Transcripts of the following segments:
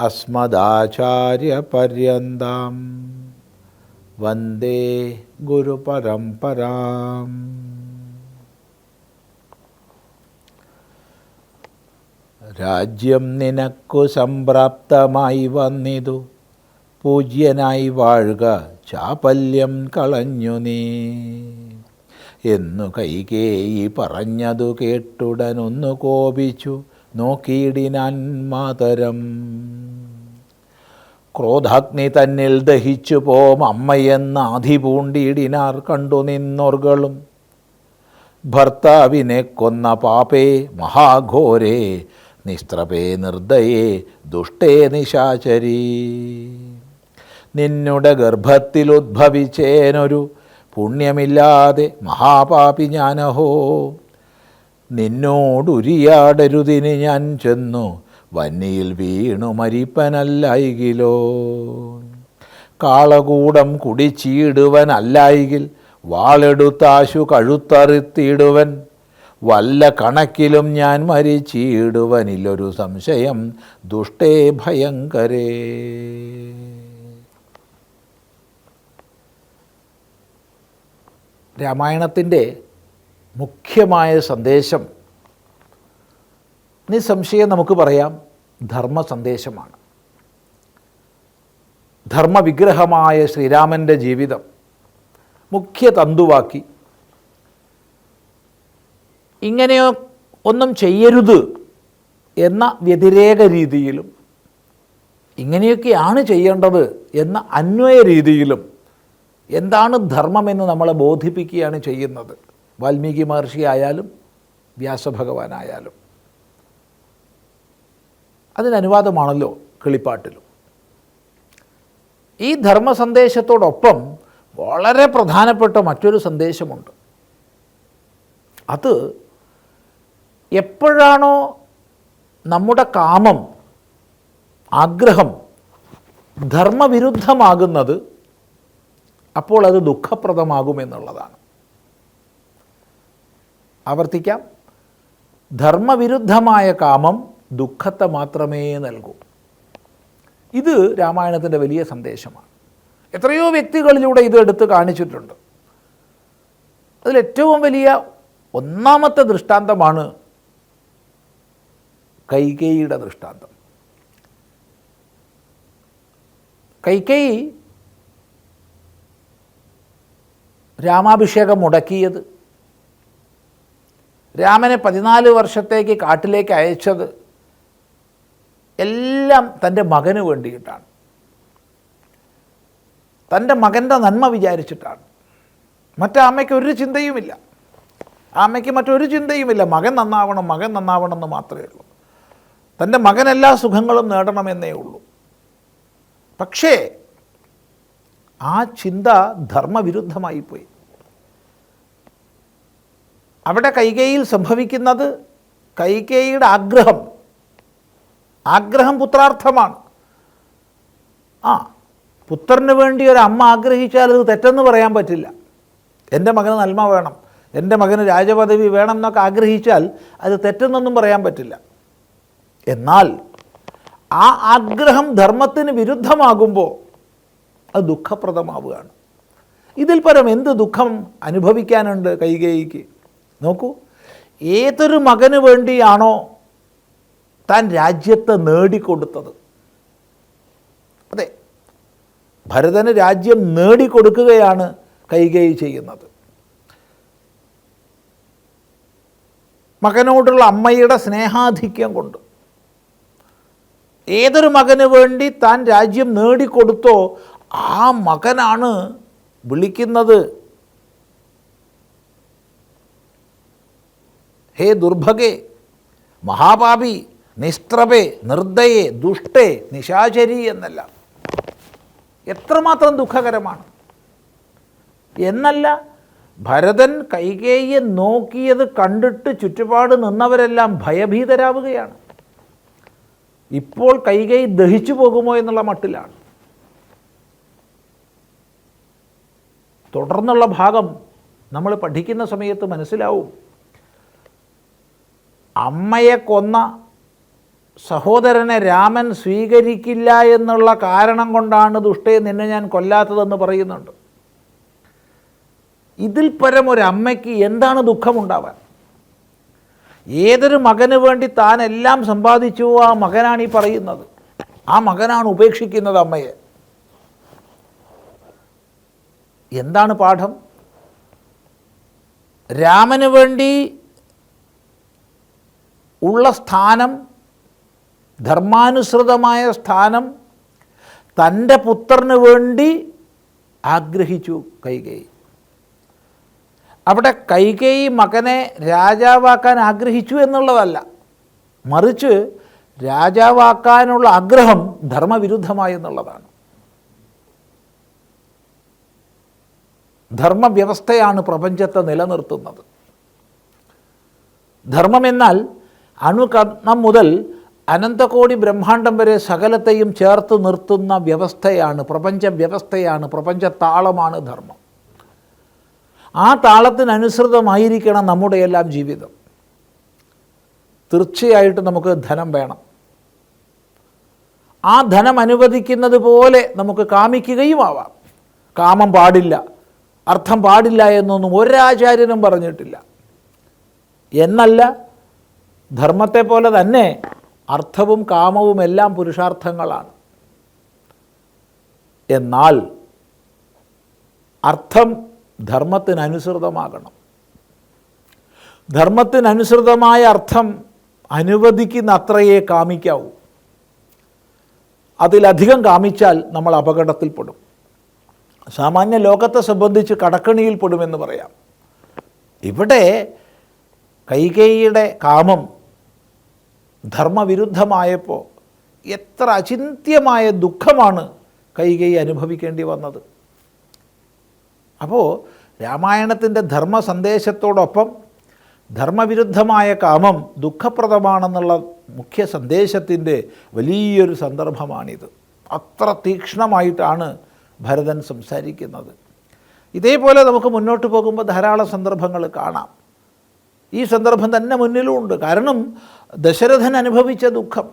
അസ്മദാചാര്യപര്യന്താം. വന്ദേ ഗുരുപരംപരാം രാജ്യം നിനക്കു സംപ്രാപ്തമായി വന്നിതു. പൂജ്യനായി വാഴുക ചാപല്യം കളഞ്ഞു നീ. എന്നു കൈകേയി പറഞ്ഞതു കേട്ടുടനൊന്നു കോപിച്ചു. നോക്കിയിടിനാൻ മാതരം ക്രോധാഗ്നി തന്നിൽ ദഹിച്ചു പോം അമ്മയെന്ന് ആധിപൂണ്ടിയിടിനാർ കണ്ടു നിന്നോർകളും. ഭർത്താവിനെ കൊന്ന പാപേ മഹാഘോരേ നിസ്ത്രപേ നിർദ്ദയേ ദുഷ്ടേ നിശാചരീ. നിന്നുടെ ഗർഭത്തിൽ ഉദ്ഭവിച്ചേനൊരു പുണ്യമില്ലാതെ മഹാപാപി ഞാനഹോ. നിന്നോടുരിയാടരുതിന് ഞാൻ ചെന്നു വന്നിയിൽ വീണു മരിപ്പനല്ലായികിലോ കാളകൂടം കുടിച്ചീടുവനല്ലായികിൽ വാളെടുത്താശു കഴുത്തറുത്തിയിടുവൻ വല്ല കണക്കിലും ഞാൻ മരിച്ചീടുവനില്ലൊരു സംശയം ദുഷ്ടേ ഭയങ്കരേ. രാമായണത്തിന്റെ മുഖ്യമായ സന്ദേശം നിസ്സംശയം നമുക്ക് പറയാം ധർമ്മ സന്ദേശമാണ് ധർമ്മവിഗ്രഹമായ ശ്രീരാമന്റെ ജീവിതം മുഖ്യ തന്തുവാക്കി ഇങ്ങനെയോ ഒന്നും ചെയ്യരുത് എന്ന വ്യതിരേക രീതിയിലും ഇങ്ങനെയൊക്കെയാണ് ചെയ്യേണ്ടത് എന്ന അന്വയ രീതിയിലും എന്താണ് ധർമ്മമെന്ന് നമ്മളെ ബോധിപ്പിക്കുകയാണ് ചെയ്യുന്നത്. വാൽമീകി മഹർഷി ആയാലും വ്യാസഭഗവാനായാലും. അതിന് അനുവാദമാണല്ലോ കിളിപ്പാട്ടിലും. ഈ ധർമ്മ സന്ദേശത്തോടൊപ്പം വളരെ പ്രധാനപ്പെട്ട മറ്റൊരു സന്ദേശമുണ്ട്. അത് എപ്പോഴാണോ നമ്മുടെ കാമം ആഗ്രഹം ധർമ്മവിരുദ്ധമാകുന്നത് അപ്പോൾ അത് ദുഃഖപ്രദമാകുമെന്നുള്ളതാണ് ആവർത്തിക്കാം. ധർമ്മവിരുദ്ധമായ കാമം ദുഃഖത്തെ മാത്രമേ നൽകൂ. ഇത് രാമായണത്തിന്റെ വലിയ സന്ദേശമാണ്. എത്രയോ വ്യക്തികളിലൂടെ ഇത് എടുത്ത് കാണിച്ചിട്ടുണ്ട്. അതിലേറ്റവും വലിയ ഒന്നാമത്തെ ദൃഷ്ടാന്തമാണ് കൈകേയിയുടെ ദൃഷ്ടാന്തം. കൈകേയി രാമാഭിഷേകം മുടക്കിയത് രാമനെ പതിനാല് വർഷത്തേക്ക് കാട്ടിലേക്ക് അയച്ചത് എല്ലാം തന്റെ മകന് വേണ്ടിയിട്ടാണ്. തന്റെ മകന്റെ നന്മ വിചാരിച്ചിട്ടാണ്. മറ്റേ അമ്മയ്ക്ക് ഒരു ചിന്തയുമില്ല. ആ അമ്മയ്ക്ക് മറ്റൊരു ചിന്തയുമില്ല. മകൻ നന്നാവണം മകൻ നന്നാവണം എന്ന് മാത്രമേ ഉള്ളൂ. തന്റെ മകൻ എല്ലാ സുഖങ്ങളും നേടണമെന്നേ ഉള്ളൂ. പക്ഷേ ആ ചിന്ത ധർമ്മവിരുദ്ധമായി പോയി. അവിടെ കൈകേയിൽ സംഭവിക്കുന്നത് കൈകേയിയുടെ ആഗ്രഹം ആഗ്രഹം പുത്രാർത്ഥമാണ്. ആ പുത്രന് വേണ്ടി ഒരു അമ്മ ആഗ്രഹിച്ചാൽ അത് തെറ്റെന്ന് പറയാൻ പറ്റില്ല. എന്റെ മകന് നന്മ വേണം എന്റെ മകന് രാജപദവി വേണം എന്നൊക്കെ ആഗ്രഹിച്ചാൽ അത് തെറ്റെന്നൊന്നും പറയാൻ പറ്റില്ല. എന്നാൽ ആ ആഗ്രഹം ധർമ്മത്തിന് വിരുദ്ധമാകുമ്പോൾ അത് ദുഃഖപ്രദമാവുകയാണ്. ഇതിൽ പരം എന്ത് ദുഃഖം അനുഭവിക്കാനുണ്ട് കൈകേയിക്ക്? നോക്കൂ ഏതൊരു മകന് വേണ്ടിയാണോ താൻ രാജ്യത്തെ നേടിക്കൊടുത്തത്. അതെ ഭരതന് രാജ്യം നേടിക്കൊടുക്കുകയാണ് കൈകൈ ചെയ്യുന്നത്. മകനോടുള്ള അമ്മയുടെ സ്നേഹാധിക്യം കൊണ്ട്. ഏതൊരു മകന് വേണ്ടി താൻ രാജ്യം നേടിക്കൊടുത്തോ ആ മകനാണ് വിളിക്കുന്നത്. ഹേ ദുർഭഗേ മഹാപാപി നിസ്ത്രപേ നിർദ്ദയെ ദുഷ്ടേ നിശാചരി എന്നല്ല. എത്രമാത്രം ദുഃഖകരമാണ്. എന്നല്ല ഭരതൻ കൈകേയെ നോക്കിയത് കണ്ടിട്ട് ചുറ്റുപാട് നിന്നവരെല്ലാം ഭയഭീതരാവുകയാണ്. ഇപ്പോൾ കൈകൈ ദഹിച്ചു പോകുമോ എന്നുള്ള മട്ടിലാണ്. തുടർന്നുള്ള ഭാഗം നമ്മൾ പഠിക്കുന്ന സമയത്ത് മനസ്സിലാവും. അമ്മയെ കൊന്ന സഹോദരനെ രാമൻ സ്വീകരിക്കില്ല എന്നുള്ള കാരണം കൊണ്ടാണ് ദുഷ്ടയെ നിന്നെ ഞാൻ കൊല്ലാത്തതെന്ന് പറയുന്നുണ്ട്. ഇതിൽ പരം ഒരു അമ്മയ്ക്ക് എന്താണ് ദുഃഖമുണ്ടാവാൻ? ഏതൊരു മകന് വേണ്ടി താൻ എല്ലാം സമ്പാദിച്ചു ആ മകനാണ് ഈ പറയുന്നത്. ആ മകനാണ് ഉപേക്ഷിക്കുന്നത് അമ്മയെ. എന്താണ് പാഠം? രാമന് വേണ്ടി ഉള്ള സ്ഥാനം ധർമാനുസൃതമായ സ്ഥാനം തന്റെ പുത്രന് വേണ്ടി ആഗ്രഹിച്ചു കൈകേയി അവിടെ കൈകേയി മകനെ രാജാവാക്കാൻ ആഗ്രഹിച്ചു എന്നുള്ളതല്ല. മറിച്ച് രാജാവാക്കാനുള്ള ആഗ്രഹം ധർമ്മവിരുദ്ധമായി എന്നുള്ളതാണ്. ധർമ്മവ്യവസ്ഥയാണ് പ്രപഞ്ചത്തെ നിലനിർത്തുന്നത്. ധർമ്മമെന്നാൽ അണുകർണം മുതൽ അനന്തകോടി ബ്രഹ്മാണ്ടം വരെ സകലത്തെയും ചേർത്ത് നിർത്തുന്ന വ്യവസ്ഥയാണ് പ്രപഞ്ച വ്യവസ്ഥയാണ് പ്രപഞ്ച താളമാണ് ധർമ്മം. ആ താളത്തിനനുസൃതമായിരിക്കണം നമ്മുടെ എല്ലാം ജീവിതം. തീർച്ചയായിട്ടും നമുക്ക് ധനം വേണം. ആ ധനം അനുവദിക്കുന്നത് പോലെ നമുക്ക് കാമിക്കുകയും ആവാം കാമം പാടില്ല അർത്ഥം പാടില്ല എന്നൊന്നും ഒരാചാര്യനും പറഞ്ഞിട്ടില്ല. എന്നല്ല ധർമ്മത്തെ പോലെ തന്നെ അർത്ഥവും കാമവും എല്ലാം പുരുഷാർത്ഥങ്ങളാണ്. എന്നാൽ അർത്ഥം ധർമ്മത്തിനനുസൃതമാകണം. ധർമ്മത്തിനനുസൃതമായ അർത്ഥം അനുവദിക്കുന്ന അത്രയേ കാമിക്കാവൂ. അതിലധികം കാമിച്ചാൽ നമ്മൾ അപകടത്തിൽപ്പെടും. സാമാന്യ ലോകത്തെ സംബന്ധിച്ച് കടക്കണിയിൽപ്പെടുമെന്ന് പറയാം. ഇവിടെ കൈകേയിയുടെ കാമം ധർമ്മവിരുദ്ധമായപ്പോൾ എത്ര അചിന്ത്യമായ ദുഃഖമാണ് കൈകൈ അനുഭവിക്കേണ്ടി വന്നത്. അപ്പോൾ രാമായണത്തിന്റെ ധർമ്മ സന്ദേശത്തോടൊപ്പം ധർമ്മവിരുദ്ധമായ കാമം ദുഃഖപ്രദമാണെന്നുള്ള മുഖ്യ സന്ദേശത്തിന്റെ വലിയൊരു സന്ദർഭമാണിത്. അത്ര തീക്ഷ്ണമായിട്ടാണ് ഭരതൻ സംസാരിക്കുന്നത്. ഇതേപോലെ നമുക്ക് മുന്നോട്ട് പോകുമ്പോൾ ധാരാളം സന്ദർഭങ്ങൾ കാണാം. ഈ സന്ദർഭം തന്നെ മുന്നിലുമുണ്ട്. കാരണം ദശരഥൻ അനുഭവിച്ച ദുഃഖം.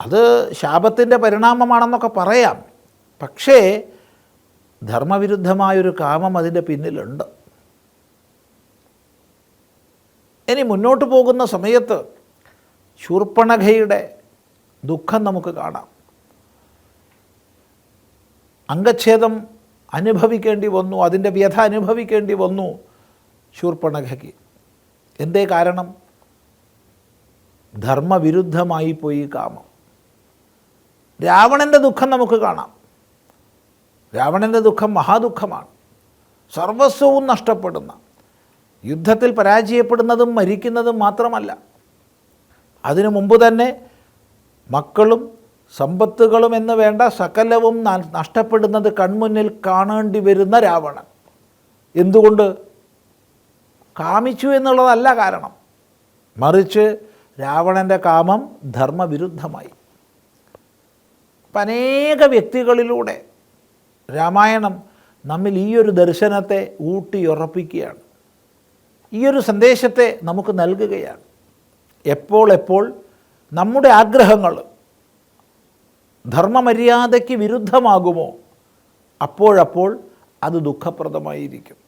അത് ശാപത്തിന്റെ പരിണാമമാണെന്നൊക്കെ പറയാം. പക്ഷേ ധർമ്മവിരുദ്ധമായൊരു കാമം അതിന്റെ പിന്നിലുണ്ട്. ഇനി മുന്നോട്ട് പോകുന്ന സമയത്ത് ശൂർപ്പണഖയുടെ ദുഃഖം നമുക്ക് കാണാം. അംഗച്ഛേദം അനുഭവിക്കേണ്ടി വന്നു അതിന്റെ വ്യഥ അനുഭവിക്കേണ്ടി വന്നു. ശൂർപ്പണഖയ്ക്ക് എന്തേ കാരണം? ധർമ്മവിരുദ്ധമായി പോയി കാമം. രാവണന്റെ ദുഃഖം നമുക്ക് കാണാം. രാവണന്റെ ദുഃഖം മഹാദുഃഖമാണ്. സർവസ്വവും നഷ്ടപ്പെടുന്ന യുദ്ധത്തിൽ പരാജയപ്പെടുന്നതും മരിക്കുന്നതും മാത്രമല്ല. അതിനു മുമ്പ് തന്നെ മക്കളും സമ്പത്തുകളും എന്ന് വേണ്ട സകലവും നഷ്ടപ്പെടുന്നത് കൺമുന്നിൽ കാണേണ്ടി വരുന്ന രാവണൻ. എന്തുകൊണ്ട്? കാമിച്ചു എന്നുള്ളതല്ല കാരണം. മറിച്ച് രാവണന്റെ കാമം ധർമ്മവിരുദ്ധമായി. അപ്പം അനേക വ്യക്തികളിലൂടെ രാമായണം നമ്മിൽ ഈ ഒരു ദർശനത്തെ ഊട്ടിയുറപ്പിക്കുകയാണ്. ഈ ഒരു സന്ദേശത്തെ നമുക്ക് നൽകുകയാണ്. എപ്പോൾ എപ്പോൾ നമ്മുടെ ആഗ്രഹങ്ങൾ ധർമ്മമര്യാദയ്ക്ക് വിരുദ്ധമാകുമോ? അപ്പോഴപ്പോൾ അത് ദുഃഖപ്രദമായിരിക്കും.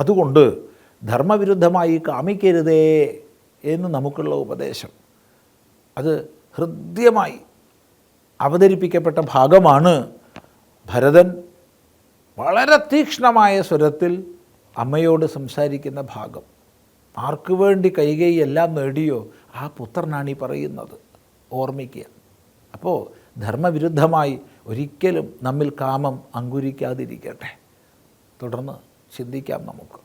അതുകൊണ്ട് ധർമ്മവിരുദ്ധമായി കാമിക്കരുതേ എന്ന് നമുക്കുള്ള ഉപദേശം. അത് ഹൃദ്യമായി അവതരിപ്പിക്കപ്പെട്ട ഭാഗമാണ് ഭരതൻ വളരെ തീക്ഷ്ണമായ സ്വരത്തിൽ അമ്മയോട് സംസാരിക്കുന്ന ഭാഗം. ആർക്കു വേണ്ടി കൈകൈ എല്ലാം നേടിയോ ആ പുത്രനാണ് ഈ പറയുന്നത്. ഓർമ്മിക്കുക. അപ്പോൾ ധർമ്മവിരുദ്ധമായി ഒരിക്കലും നമ്മിൽ കാമം അങ്കുരിക്കാതിരിക്കട്ടെ. തുടർന്ന് ചിന്തിക്കാം നമുക്ക്.